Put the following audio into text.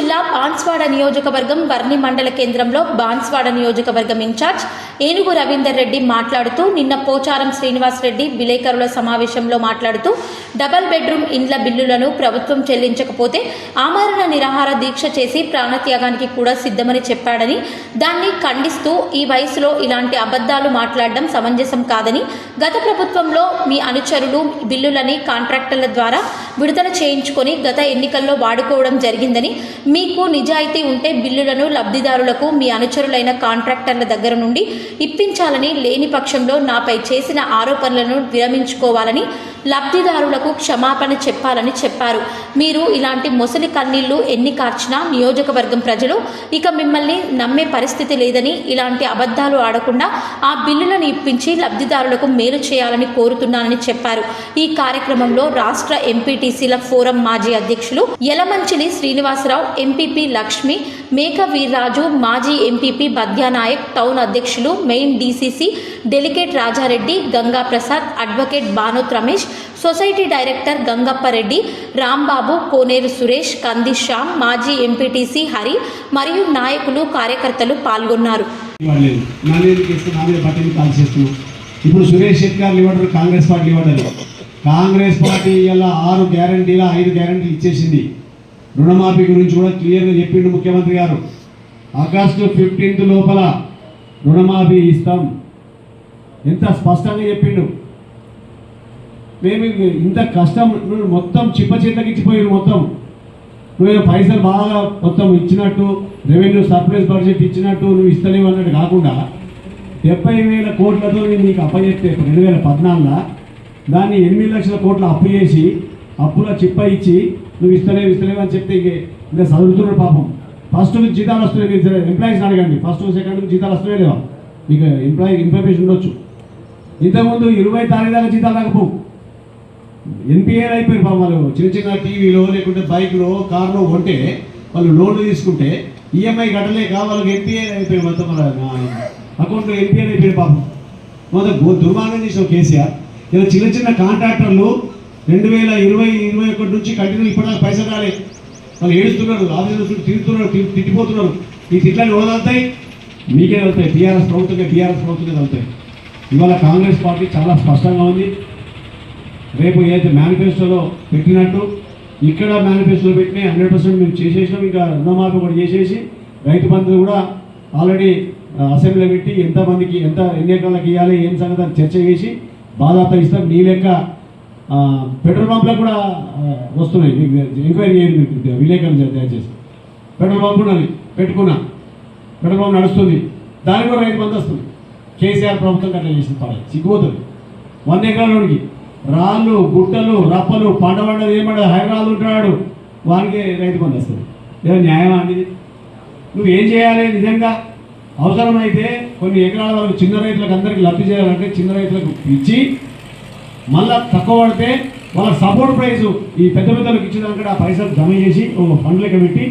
జిల్లా బాన్స్వాడ నియోజకవర్గం వర్ణి మండల కేంద్రంలో బాన్స్వాడ నియోజకవర్గం ఇన్ఛార్జ్ ఏనుగు రవీందర్ రెడ్డి మాట్లాడుతూ నిన్న పోచారం శ్రీనివాస్ రెడ్డి విలేకరుల సమావేశంలో మాట్లాడుతూ డబల్ బెడ్రూమ్ ఇండ్ల బిల్లులను ప్రభుత్వం చెల్లించకపోతే ఆమరణ నిరాహార దీక్ష చేసి ప్రాణత్యాగానికి కూడా సిద్ధమని చెప్పాడని దాన్ని ఖండిస్తూ ఈ వయసులో ఇలాంటి అబద్ధాలు మాట్లాడడం సమంజసం కాదని గత ప్రభుత్వంలో మీ అనుచరులు బిల్లులని కాంట్రాక్టర్ల ద్వారా విడుదల చేయించుకొని గత ఎన్నికల్లో వాడుకోవడం జరిగిందని మీకు నిజాయితీ ఉంటే బిల్లులను లబ్ధిదారులకు మీ అనుచరులైన కాంట్రాక్టర్ల దగ్గర నుండి ఇప్పించాలని లేని పక్షంలో నాపై చేసిన ఆరోపణలను విరమించుకోవాలని లబ్ధిదారులకు క్షమాపణ చెప్పాలని చెప్పారు. మీరు ఇలాంటి మొసలి కన్నీళ్ళు ఎన్ని కార్చినా నియోజకవర్గం ప్రజలు ఇక మిమ్మల్ని నమ్మే పరిస్థితి లేదని ఇలాంటి అబద్ధాలు ఆడకుండా ఆ బిల్లులను ఇప్పించి లబ్ధిదారులకు మేలు చేయాలని కోరుతున్నానని చెప్పారు. ఈ కార్యక్రమంలో రాష్ట్ర ఎంపీ ఎంపీటీసీల ఫోరం మాజీ అధ్యక్షులు యలమంచిలి శ్రీనివాసరావు ఎంపీపీ లక్ష్మి మేక వీర్రాజు మాజీ ఎంపీపీ బద్యానాయక్ టౌన్ అధ్యక్షులు main DCC delegate Rajareddy Ganga Prasad advocate Bhanuth Ramesh society director Gangappareddy Rambabu Koneru Suresh Kandi Shyam మాజీ ఎంపీటీసీ హరి మరియు నాయకులు కార్యకర్తలు పాల్గొన్నారు. ఇప్పుడు సురేష్ శెట్టి గారు కాంగ్రెస్ పార్టీ కాంగ్రెస్ పార్టీ ఇలా ఆరు గ్యారంటీల ఐదు గ్యారంటీలు ఇచ్చేసింది. రుణమాఫీ గురించి కూడా క్లియర్గా చెప్పిండు ముఖ్యమంత్రి గారు. ఆగస్టు ఫిఫ్టీన్త్ లోపల రుణమాఫీ ఇస్తాం. ఎంత స్పష్టంగా చెప్పిండు. మేము ఇంత కష్టం నువ్వు మొత్తం చిప్ప చేతకిచ్చిపోయారు మొత్తం. నువ్వు పైసలు బాగా మొత్తం ఇచ్చినట్టు రెవెన్యూ సర్ప్రైజ్ బడ్జెట్ ఇచ్చినట్టు నువ్వు ఇస్తలేవు అన్నట్టు కాకుండా డెబ్బై వేల కోట్లతో నేను నీకు అప్పచెప్తే రెండు వేల పద్నాలుగులో? దాన్ని ఎనిమిది లక్షల కోట్ల అప్పు చేసి అప్పుల చిప్ప ఇచ్చి నువ్వు ఇస్తలేవు ఇస్తలేవు అని చెప్తే ఇక ఇంకా చదువుతున్నాడు పాపం. ఫస్ట్ జీతాలు వస్తున్నాయి మీరు ఎంప్లాయీస్ అడగండి. ఫస్ట్ సెకండ్ జీతాలు వస్తున్నాయి లేవా మీకు ఎంప్లాయీ ఇన్ఫర్మేషన్ ఉండొచ్చు. ఇంతకుముందు ఇరవై తారీఖు దాకా జీతాలు రాకపోవు. ఎన్పిఏలు అయిపోయారు పాపం వాళ్ళు. చిన్న చిన్న టీవీలో లేకుంటే బైక్లో కార్లో కొంటే వాళ్ళు లోన్లు తీసుకుంటే ఈఎంఐ కట్టలేక వాళ్ళకి ఎన్పిఏ అయిపోయి మొత్తం అకౌంట్లో ఎన్పిఏ అయిపోయారు పాపం. మొత్తం దుర్మార్గం చేసిన కేసీఆర్. ఇలా చిన్న చిన్న కాంట్రాక్టర్లు రెండు వేల ఇరవై ఇరవై ఒకటి నుంచి కంటిన్యూ ఇప్పటిదాకా పైసలు రాలే వాళ్ళు ఏడుస్తున్నారు ఆఫీసులు తిరుగుతున్నారు తిట్టిపోతున్నారు. ఈ తిట్లని వదులుతాయి మీకే వెళ్తాయి టీఆర్ఎస్ ప్రభుత్వమే టీఆర్ఎస్ ప్రభుత్వమే వెళ్తాయి ఇవాళ కాంగ్రెస్ పార్టీ చాలా స్పష్టంగా ఉంది. రేపు ఏదైతే మేనిఫెస్టోలో పెట్టినట్టు ఇక్కడ మేనిఫెస్టోలో పెట్టిన హండ్రెడ్ పర్సెంట్ మేము చేసేసినాం. ఇంకా రుణమాఫీ కూడా చేసేసి రైతు బంధు కూడా ఆల్రెడీ అసెంబ్లీలో పెట్టి ఎంతమందికి ఎంత ఎన్ని ఎకరాలకు ఇవ్వాలి ఏం సంగతి చర్చ చేసి బాధాత ఇస్తాం. నీ లెక్క పెట్రోల్ పంపులకు కూడా వస్తున్నాయి. మీకు ఎంక్వైరీ చేయండి మీకు విలేకరులు దయచేసి. పెట్రోల్ పంప్ ఉన్నది. పెట్టుకున్నా. పెట్రోల్ పంప్ నడుస్తుంది. దానికి కూడా రైతు బంధు వస్తుంది. కేసీఆర్ ప్రభుత్వం అట్లా చేసిన పడాలి సిగ్గుపోతుంది. వంద ఎకరాలకి రాళ్ళు గుట్టలు రప్పలు పంట పండదు హైదరాబాద్ ఉంటున్నాడు. వానికి రైతు బంధు వస్తుంది. లేదా న్యాయం అండి నువ్వేం నువ్వు ఏం చేయాలి నిజంగా? అవసరమైతే కొన్ని ఎకరాల వరకు చిన్న రైతులకు అందరికీ లబ్ధి చేయాలంటే చిన్న రైతులకు ఇచ్చి మళ్ళా తక్కువ పడితే వాళ్ళ సపోర్ట్ ప్రైస్ ఈ పెద్ద పెద్దలకు ఇచ్చేదానికి ఆ పైసలు జమ చేసి ఫండ్ లెక్క పెట్టి